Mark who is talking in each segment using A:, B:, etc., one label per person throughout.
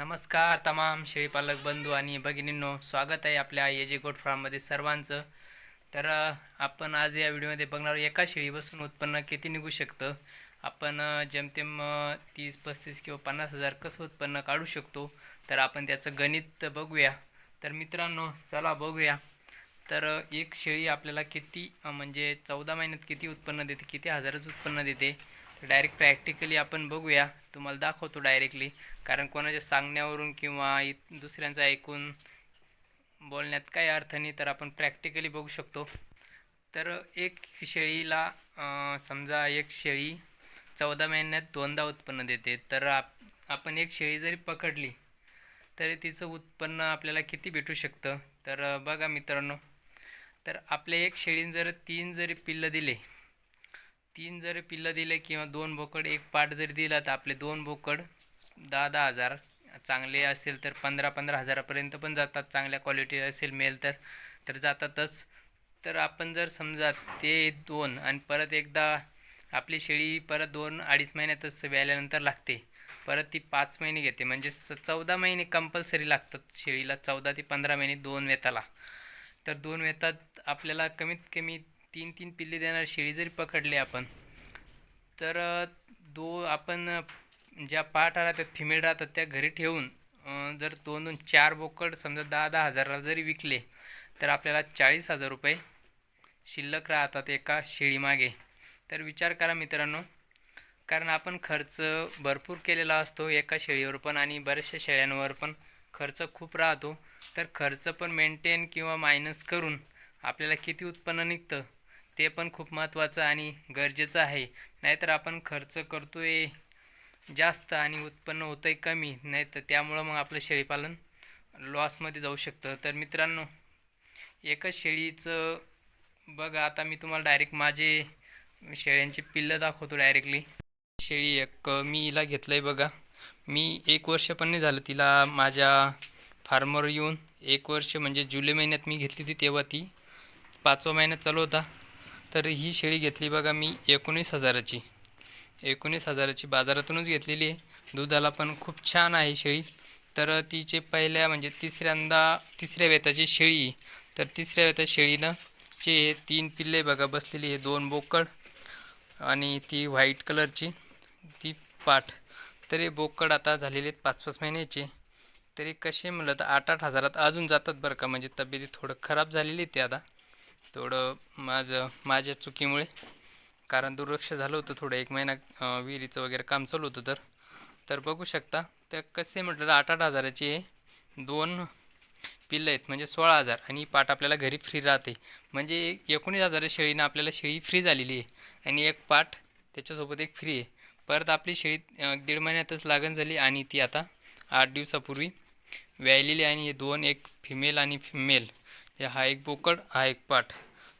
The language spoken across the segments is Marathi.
A: नमस्कार तमाम शेळीपालक बंधू आणि भगिनींनो स्वागत आहे आपल्या एजे गोट फार्ममध्ये सर्वांचं. तर आपण आज या व्हिडिओमध्ये बघणार एका शेळीपासून उत्पन्न किती निघू शकतं? आपण जेमतेम तीस पस्तीस किंवा पन्नास हजार कसं उत्पन्न काढू शकतो? तर आपण त्याचं गणित बघूया. तर मित्रांनो चला बघूया. तर एक शेळी आपल्याला किती म्हणजे चौदा महिन्यात किती उत्पन्न देते किती हजारच उत्पन्न देते? डायरेक्ट प्रॅक्टिकली आपण बघूया. तुम्हाला दाखवतो डायरेक्टली कारण कोणाच्या सांगण्यावरून किंवा इ दुसऱ्यांचं ऐकून बोलण्यात काही अर्थ नाही तर आपण प्रॅक्टिकली बघू शकतो. तर एक शेळीला समजा एक शेळी चौदा महिन्यात दोनदा उत्पन्न देते. तर आप आपण एक शेळी जरी पकडली तरी तिचं उत्पन्न आपल्याला किती भेटू शकतं? तर बघा मित्रांनो. तर आपल्या एक शेळीनं जर तीन जरी पिल्लं दिले तीन जरी पिल्लं दिले किंवा दोन बोकड एक पाट जरी दिला तर आपले दोन बोकड दहा दहा हजार चांगले असेल तर पंधरा पंधरा हजारापर्यंत पण जातात. चांगल्या क्वालिटी असेल मेल तर तर जातातच. तर आपण जर समजा ते दोन आणि परत एकदा आपली शेळी परत दोन अडीच महिन्यातच व्याल्यानंतर लागते. परत ती पाच महिने घेते. म्हणजे स चौदा महिने कंपल्सरी लागतात शेळीला. चौदा ते पंधरा महिने दोन वेताला तर दोन वेतात आपल्याला कमीत कमी तीन तीन पिल्ले देणारी शेळी जरी पकडली आपण तर दो आपण ज्या पाठ राहतात फिमेल राहतात त्या घरी ठेवून जर दोन दोन चार बोकड समजा दहा दहा हजाराला जरी विकले तर आपल्याला चाळीस हजार रुपये शिल्लक राहतात एका शेळीमागे तर विचार करा मित्रांनो कारण आपण खर्च भरपूर केलेला असतो एका शेळीवर पण आणि बऱ्याचशा शेळ्यांवर पण खर्च खूप राहतो. तर खर्च पण मेंटेन किंवा मायनस करून आपल्याला किती उत्पन्न निघतं? ते पण खूप महत्त्वाचं आणि गरजेचं आहे. नाहीतर आपण खर्च करतो आहे जास्त आणि उत्पन्न होतं आहे कमी नाही तर त्यामुळं मग आपलं शेळीपालन लॉसमध्ये जाऊ शकतं. तर मित्रांनो एकच शेळीचं बघा आता मी तुम्हाला डायरेक्ट माझे शेळ्यांची पिल्लं दाखवतो डायरेक्टली शेळी एक मी हिला घेतलं आहे बघा. मी एक वर्ष पण नाही झालं तिला माझ्या फार्मवर येऊन एक वर्ष म्हणजे जुलै महिन्यात मी घेतली ती तेव्हा ती. पाचवा महिन्यात चालू होता. तर ही शेळी घेतली बघा मी एकोणीस हजाराची. एकोणीस हजाराची बाजारातूनच घेतलेली आहे. दुधाला पण खूप छान आहे शेळी. तर तिचे पहिल्या म्हणजे तिसऱ्यांदा तिसऱ्या वेताची शेळी तर तिसऱ्या वेता शेळीनं चे तीन पिल्ले बघा बसलेली आहे दोन बोकड आणि ती व्हाईट कलरची ती पाठ तरी बोकड आता झालेले आहेत पाच पाच महिन्याचे. तरी कसे म्हणलं तर आठ आठ हजारात अजून जातात बरं का? म्हणजे तब्येती थोडं खराब झालेली आहे ते आता. थोडं माझं माझ्या चुकीमुळे. कारण दुर्लक्ष झालं होतं थोडं एक महिना विहिरीचं वगैरे काम चालू होतं तर. तर बघू शकता तर कसे म्हटलं तर आठ आठ हजाराचे दोन पिल्लं आहेत म्हणजे सोळा हजार. आणि पाट आपल्याला घरी फ्री राहते. म्हणजे एकोणीस हजार शेळीनं आपल्याला शेळी फ्री झालेली आहे. आणि एक पाट त्याच्यासोबत एक फ्री आहे. परत आपली शेळी दीड महिन्यातच लागण झाली आणि ती आता आठ दिवसापूर्वी व्यायलेली आहे. आणि हे दोन एक फिमेल आणि मेल हे हा एक बोकड हा एक पाठ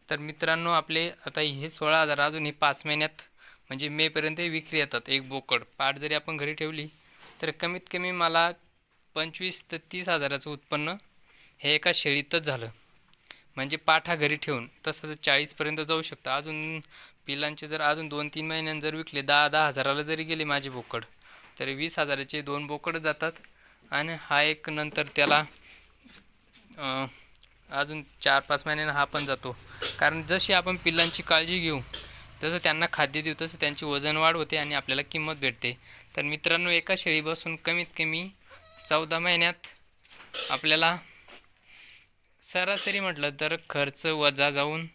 A: तर मित्रांनो आपले आता हे सोळा हजार अजून हे पाच महिन्यात म्हणजे मेपर्यंत विक्री येतात एक बोकड. पाट जरी आपण घरी ठेवली तर कमीत कमी मला पंचवीस ते तीस हजाराचं उत्पन्न हे एका शेळीतच झालं. म्हणजे पाठा घरी ठेवून तसं चाळीसपर्यंत जाऊ शकतं. अजून पिलांचे जर अजून दोन तीन महिन्यांनी जर विकले दहा दहा हजाराला जरी गेले माझे बोकड तरी वीस हजाराचे दोन बोकड जातात. आणि हा एक नंतर त्याला अजून चार पाच महिन्यानं हा पण जातो. कारण जशी आपण पिल्लांची काळजी घेऊ जसं त्यांना खाद्य देऊ तसं त्यांची वजन वाढ होते आणि आपल्याला किंमत भेटते. तर मित्रांनो एका शेळीपासून कमीत कमी चौदा महिन्यात आपल्याला सरासरी म्हटलं तर खर्च वजा जाऊन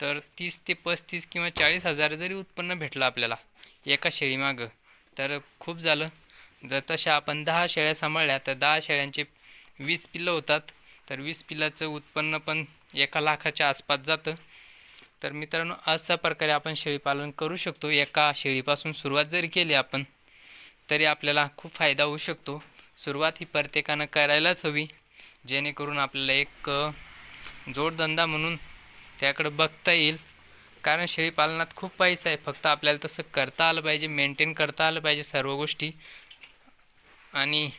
A: तर तीस ते पस्तीस किंवा चाळीस हजार जरी उत्पन्न भेटलं आपल्याला एका शेळीमागं तर खूप झालं. जर तशा आपण दहा शेळ्या सांभाळल्या तर दहा शेळ्यांचे वीस पिल्लं होतात. तर वीस पिलाचं उत्पन्न पण एका लाखाच्या आसपास जातं. तर मित्रांनो अशा प्रकारे आपण शेळीपालन करू शकतो. एका शेळीपासून सुरुवात जरी केली आपण तरी आपल्याला खूप फायदा होऊ शकतो. सुरुवात ही प्रत्येकानं करायलाच हवी. जेणेकरून आपल्याला एक जोडधंदा म्हणून त्याकडं बघता येईल. कारण शेळीपालनात खूप पैसा आहे. फक्त आपल्याला तसं करता आलं पाहिजे मेंटेन करता आलं पाहिजे सर्व गोष्टी. आणि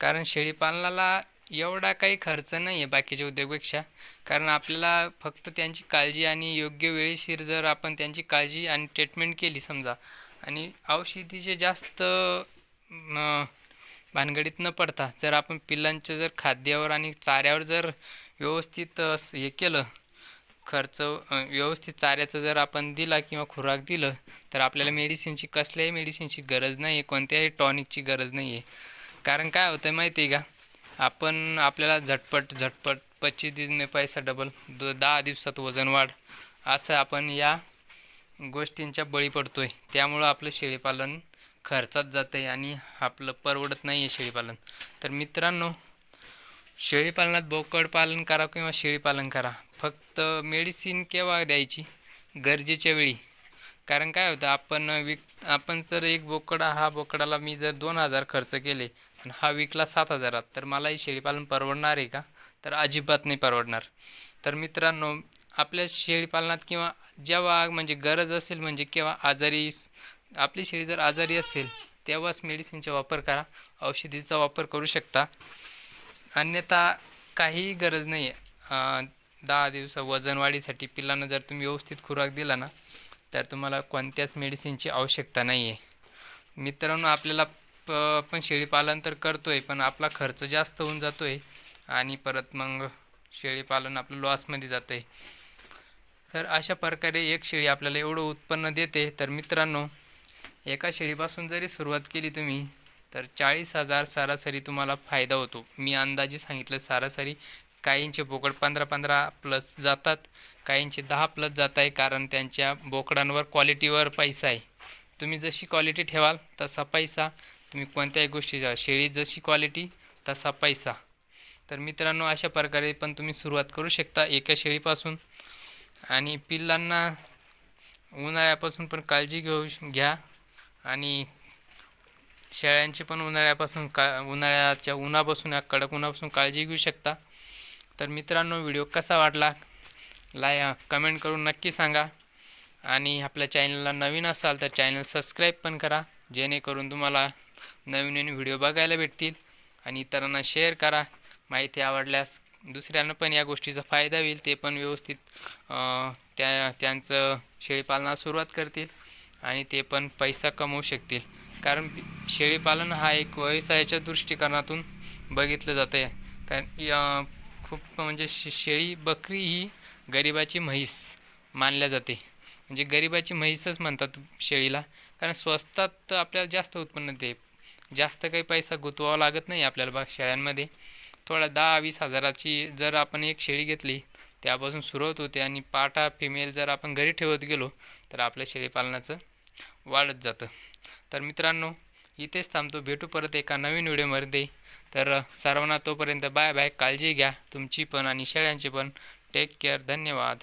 A: कारण शेळीपालनाला एवढा काही खर्च नाही आहे बाकीच्या उद्योगपेक्षा. कारण आपल्याला फक्त त्यांची काळजी आणि योग्य वेळेशीर जर आपण त्यांची काळजी आणि ट्रीटमेंट केली समजा आणि औषधीचे जास्त भानगडीत न पडता जर आपण पिल्लांच्या जर खाद्यावर आणि चाऱ्यावर जर व्यवस्थित हे केलं खर्च व्यवस्थित चाऱ्याचं जर आपण दिला किंवा खुराक दिलं तर आपल्याला मेडिसिनची कसल्याही मेडिसिनची गरज नाही आहे कोणत्याही टॉनिकची गरज नाही आहे कारण काय होतं माहिती आहे का? आपण आपल्याला झटपट झटपट पच्चीस दिन पैसा डबल द दहा दिवसात वजन वाढ असं आपण या गोष्टींच्या बळी पडतो आहे त्यामुळं आपलं शेळीपालन खर्चात जातं आहे आणि आपलं परवडत नाही आहे शेळीपालन. तर मित्रांनो शेळीपालनात बोकड पालन करा किंवा शेळीपालन करा. फक्त मेडिसिन केव्हा द्यायची? गरजेच्या वेळी. कारण काय होतं आपण विक आपण जर एक बोकडा हा बोकडाला मी जर दोन हजार खर्च केले आणि हा विकला सात हजारात. तर मलाही शेळीपालन परवडणार आहे का? तर अजिबात नाही परवडणार. तर मित्रांनो आपल्या शेळीपालनात किंवा जेव्हा म्हणजे गरज असेल म्हणजे केव्हा आजारी आपली शेळी जर आजारी असेल तेव्हाच मेडिसिनचा वापर करा. औषधीचा वापर करू शकता. अन्यथा काहीही गरज नाही. आहे दहा दिवस वजन वाढीसाठी पिल्लांना जर तुम्ही व्यवस्थित खुराक दिला ना तर तुम्हाला कोणत्याच मेडिसिनची आवश्यकता नाही आहे मित्रांनो आपल्याला पण शेळीपालन तर करतो आहे पण आपला खर्च जास्त होऊन जातो आहे आणि परत मग शेळीपालन आपलं लॉसमध्ये जातं आहे तर अशा प्रकारे एक शेळी आपल्याला एवढं उत्पन्न देते. तर मित्रांनो एका शेळीपासून जरी सुरुवात केली तुम्ही तर चाळीस हजार सरासरी तुम्हाला फायदा होतो. मी अंदाजे सांगितलं सरासरी काहींचे बोकड पंधरा पंधरा प्लस जातात काहींचे दहा प्लस जात आहे कारण त्यांच्या बोकडांवर क्वालिटीवर पैसा आहे. तुम्ही जशी क्वालिटी ठेवाल तसा पैसा तुम्ही कोणत्याही गोष्टीचा शेळी जशी क्वालिटी तसा पैसा. तर मित्रांनो अशा प्रकारे पण तुम्ही सुरुवात करू शकता एका शेळीपासून. आणि पिल्लांना उन्हाळ्यापासून पण काळजी घेऊ घ्या. आणि शेळ्यांची पण उन्हाळ्यापासून का उन्हाळ्याच्या उन्हापासून या कडक उन्हापासून काळजी घेऊ शकता. तर मित्रांनो व्हिडिओ कसा वाटला? लाय कमेंट करून नक्की सांगा. आणि आपल्या चॅनलला नवीन असाल तर चॅनल सबस्क्राईब पण करा. जेणेकरून तुम्हाला नवीन नवीन व्हिडिओ बघायला भेटतील. आणि इतरांना शेअर करा. माहिती आवडल्यास दुसऱ्यांना पण या गोष्टीचा फायदा होईल. ते पण व्यवस्थित त्या त्यांचं शेळीपालनाला सुरुवात करतील. आणि ते पण पैसा कमवू शकतील. कारण शेळीपालन हा एक व्यवसायाच्या दृष्टिकोनातून बघितलं जातं आहे कारण खूप म्हणजे शे शेळी बकरी ही गरिबाची म्हैस मानल्या जाते. म्हणजे गरिबाची म्हैसच म्हणतात शेळीला. कारण स्वस्तात आपल्याला जास्त उत्पन्न देते जास्त काही पैसा गुंतवावा लागत नाही आपल्याला बा शेळ्यांमध्ये. थोडा दहा वीस हजाराची जर आपण एक शेळी घेतली त्यापासून सुरुवात होते आणि पाटा फिमेल जर आपण घरी ठेवत गेलो तर आपल्या शेळीपालनाचं वाढत जातं. तर मित्रांनो इथेच थांबतो. भेटू परत एका नवीन व्हिडिओमध्ये. तर सर्वांना तोपर्यंत बाय बाय काळजी घ्या. तुमची पण आणि शेळ्यांची पण. टेक केअर धन्यवाद.